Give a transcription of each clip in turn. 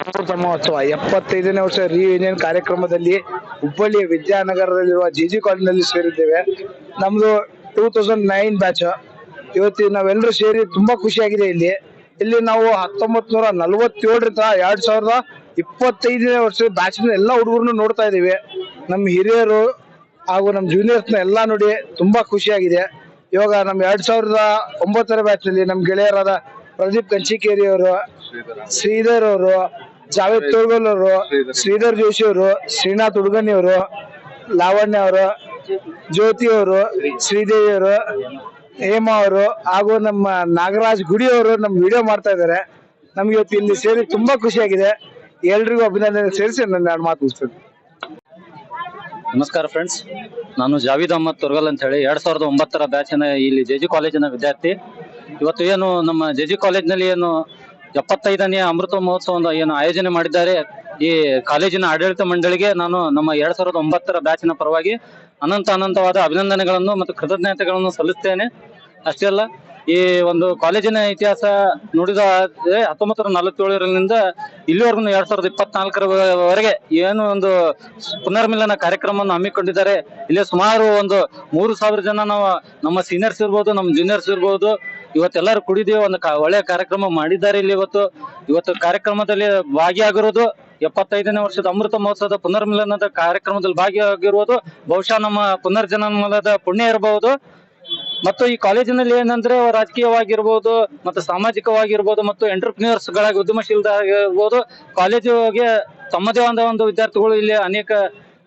ಅಮೃತ ಮಹೋತ್ಸವ. ಎಪ್ಪತ್ತೈದನೇ ವರ್ಷ ರಿಯೂನಿಯನ್ ಕಾರ್ಯಕ್ರಮದಲ್ಲಿ ಹುಬ್ಬಳ್ಳಿಯ ವಿದ್ಯಾನಗರದಲ್ಲಿರುವ ಜಿ ಜಿ ಕಾಲೇಜಿನಲ್ಲಿ ಸೇರಿದ್ದೇವೆ. ನಮ್ದು ಟೂ ತೌಸಂಡ್ ನೈನ್ ಬ್ಯಾಚ್ ಇವತ್ತು ನಾವೆಲ್ಲರೂ ಸೇರಿ ತುಂಬಾ ಖುಷಿಯಾಗಿದೆ ಇಲ್ಲಿ. ಇಲ್ಲಿ ನಾವು ಹತ್ತೊಂಬತ್ ನೂರ ನಲ್ವತ್ತೇಳರಿಂದ ಎರಡ್ ಸಾವಿರದ ಇಪ್ಪತ್ತೈದನೇ ವರ್ಷದ ಬ್ಯಾಚ್ನ ಎಲ್ಲ ಹುಡುಗರನ್ನು ನೋಡ್ತಾ ಇದೀವಿ ನಮ್ಮ ಹಿರಿಯರು ಹಾಗೂ ನಮ್ಮ ಜೂನಿಯರ್ಸ್ನ ಎಲ್ಲ ನೋಡಿ ತುಂಬಾ ಖುಷಿಯಾಗಿದೆ. ಇವಾಗ ನಮ್ಮ ಎರಡ್ ಸಾವಿರದ ಒಂಬತ್ತರ ಬ್ಯಾಚ್ನಲ್ಲಿ ನಮ್ಮ ಗೆಳೆಯರಾದ ಪ್ರದೀಪ್ ಕಂಚಿಕೇರಿ ಅವರು ಶ್ರೀಧರ್ ಅವರು ಜಾವೇದ್ ತೋರ್ಗಲ್ ಅವರು, ಶ್ರೀಧರ್ ಜೋಶಿ ಅವರು, ಶ್ರೀನಾಥ್ ಹುಡುಗನಿ ಅವರು, ಲಾವಣ್ಯ ಅವರು, ಜ್ಯೋತಿ ಅವರು, ಶ್ರೀದೇವಿ ಅವರು, ಹೇಮಾ ಅವರು, ಹಾಗೂ ನಮ್ಮ ನಾಗರಾಜ್ ಗುಡಿ ಅವರು ನಮ್ಮ ವಿಡಿಯೋ ಮಾಡ್ತಾ ಇದ್ದಾರೆ. ನಮ್ಗೆ ಇವತ್ತು ಇಲ್ಲಿ ಸೇರಿ ತುಂಬಾ ಖುಷಿಯಾಗಿದೆ. ಎಲ್ರಿಗೂ ಅಭಿನಂದನೆ ಸೇರಿಸಿ ನನ್ನ ಎರಡು ಮಾತು ನಮಸ್ಕಾರ ಫ್ರೆಂಡ್ಸ್ ನಾನು ಜಾವೀದ್ ಅಹಮದ್ ತುರ್ಗಲ್ ಅಂತ ಹೇಳಿ ಎರಡ್ ಸಾವಿರದ ಒಂಬತ್ತರ ಬ್ಯಾಚಿನ ಇಲ್ಲಿ ಜೆ ಜಿ ಕಾಲೇಜಿನ ವಿದ್ಯಾರ್ಥಿ. ಇವತ್ತು ಏನು ನಮ್ಮ ಜೆ ಜಿ ಕಾಲೇಜ್ನಲ್ಲಿ ಏನು ಎಪ್ಪತ್ತೈದನೇ ಅಮೃತ ಮಹೋತ್ಸವದ ಏನು ಆಯೋಜನೆ ಮಾಡಿದ್ದಾರೆ ಈ ಕಾಲೇಜಿನ ಆಡಳಿತ ಮಂಡಳಿಗೆ ನಾನು ನಮ್ಮ ಎರಡ್ ಸಾವಿರದ ಒಂಬತ್ತರ ಬ್ಯಾಚಿನ ಪರವಾಗಿ ಅನಂತ ಅನಂತವಾದ ಅಭಿನಂದನೆಗಳನ್ನು ಮತ್ತು ಕೃತಜ್ಞತೆಗಳನ್ನು ಸಲ್ಲಿಸ್ತೇನೆ. ಅಷ್ಟೇ ಅಲ್ಲ, ಈ ಒಂದು ಕಾಲೇಜಿನ ಇತಿಹಾಸ ನೋಡಿದ ಹತ್ತೊಂಬತ್ತು ನೂರ ನಲವತ್ತೇಳರಿಂದ ಇಲ್ಲಿವರೆಗೂ ಎರಡ್ ಸಾವಿರದ ಇಪ್ಪತ್ನಾಲ್ಕರವರೆಗೆ ಏನು ಒಂದು ಪುನರ್ಮಿಲನ ಕಾರ್ಯಕ್ರಮವನ್ನು ಹಮ್ಮಿಕೊಂಡಿದ್ದಾರೆ. ಇಲ್ಲಿ ಸುಮಾರು ಒಂದು ಮೂರು ಸಾವಿರ ಜನ ನಾವು ನಮ್ಮ ಸೀನಿಯರ್ಸ್ ಇರ್ಬೋದು, ನಮ್ಮ ಜೂನಿಯರ್ಸ್ ಇರ್ಬೋದು ಇವತ್ತೆಲ್ಲರೂ ಕುಡಿದೀವಿ, ಒಂದು ಒಳ್ಳೆಯ ಕಾರ್ಯಕ್ರಮ ಮಾಡಿದ್ದಾರೆ ಇಲ್ಲಿ ಇವತ್ತು. ಇವತ್ತು ಕಾರ್ಯಕ್ರಮದಲ್ಲಿ ಭಾಗಿಯಾಗಿರೋದು ಎಪ್ಪತ್ತೈದನೇ ವರ್ಷದ ಅಮೃತ ಮಹೋತ್ಸವದ ಪುನರ್ಮಿಲನದ ಕಾರ್ಯಕ್ರಮದಲ್ಲಿ ಭಾಗಿಯಾಗಿರುವುದು. ಬಹುಶಃ ನಮ್ಮ ಪುನರ್ಜನ್ಮದ ಪುಣ್ಯ ಇರಬಹುದು. ಮತ್ತು ಈ ಕಾಲೇಜಿನಲ್ಲಿ ಏನಂದ್ರೆ ರಾಜಕೀಯವಾಗಿರ್ಬೋದು, ಮತ್ತು ಸಾಮಾಜಿಕವಾಗಿರ್ಬೋದು, ಮತ್ತು ಎಂಟರ್ಪ್ರಿನಿಯರ್ಸ್ ಗಳಾಗಿ ಉದ್ಯಮಶೀಲರಾಗಿರ್ಬೋದು. ಕಾಲೇಜಿಗೆ ತಮ್ಮದೇ ಆದ ಒಂದು ವಿದ್ಯಾರ್ಥಿಗಳು ಇಲ್ಲಿ ಅನೇಕ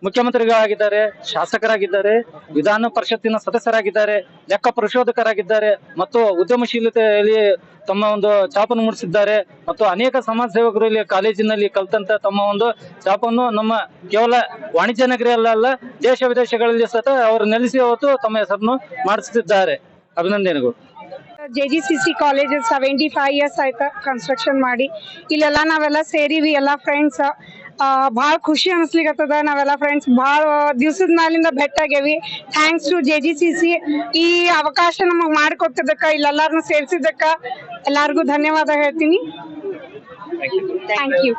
ಮುಖ್ಯಮಂತ್ರಿಗಳಾಗಿದ್ದಾರೆ, ಶಾಸಕರಾಗಿದ್ದಾರೆ, ವಿಧಾನ ಪರಿಷತ್ತಿನ ಸದಸ್ಯರಾಗಿದ್ದಾರೆ, ಲೆಕ್ಕ ಪರಿಶೋಧಕರಾಗಿದ್ದಾರೆ ಮತ್ತು ಉದ್ಯಮಶೀಲತೆಯಲ್ಲಿ ತಮ್ಮ ಒಂದು ಚಾಪನ್ನು ಮೂಡಿಸಿದ್ದಾರೆ ಮತ್ತು ಅನೇಕ ಸಮಾಜ ಸೇವಕರು ಇಲ್ಲಿ ಕಾಲೇಜಿನಲ್ಲಿ ಕಲ್ತಂತ ತಮ್ಮ ಒಂದು ಚಾಪನ್ನು ನಮ್ಮ ಕೇವಲ ವಾಣಿಜ್ಯ ನಗರಿಯಲ್ಲ ದೇಶ ವಿದೇಶಗಳಲ್ಲಿ ಸತ ಅವರು ನೆಲೆಸಿ ಹೊತ್ತು ತಮ್ಮ ಹೆಸರನ್ನು ಮಾಡಿಸುತ್ತಿದ್ದಾರೆ. ಅಭಿನಂದನೆಗಳು. J G C C college seventy five years ಆಯ್ತಾ ಕನ್ಸ್ಟ್ರಕ್ಷನ್ ಮಾಡಿ. ಇಲ್ಲೆಲ್ಲ ನಾವೆಲ್ಲ ಸೇರಿವಿ, ಎಲ್ಲ ಫ್ರೆಂಡ್ಸ್ ಭಾಳ ಖುಷಿ ಅನಿಸ್ಲಿಕ್ಕತ್ತದ ನಾವೆಲ್ಲ ಫ್ರೆಂಡ್ಸ್ ಭಾಳ ದಿವಸದ ಮ್ಯಾಲಿಂದ ಭೇಟಾಗ್ಯಾವಿ thanks to J G C C ಈ ಅವಕಾಶ ನಮಗ್ ಮಾಡಿಕೊಟ್ಟಿದ್ದಕ್ಕ ಇಲ್ಲೆಲ್ಲಾರನ್ನ ಸೇರಿಸಿದ್ದಕ್ಕ ಎಲ್ಲಾರ್ಗು ಧನ್ಯವಾದ ಹೇಳ್ತೀನಿ. Thank you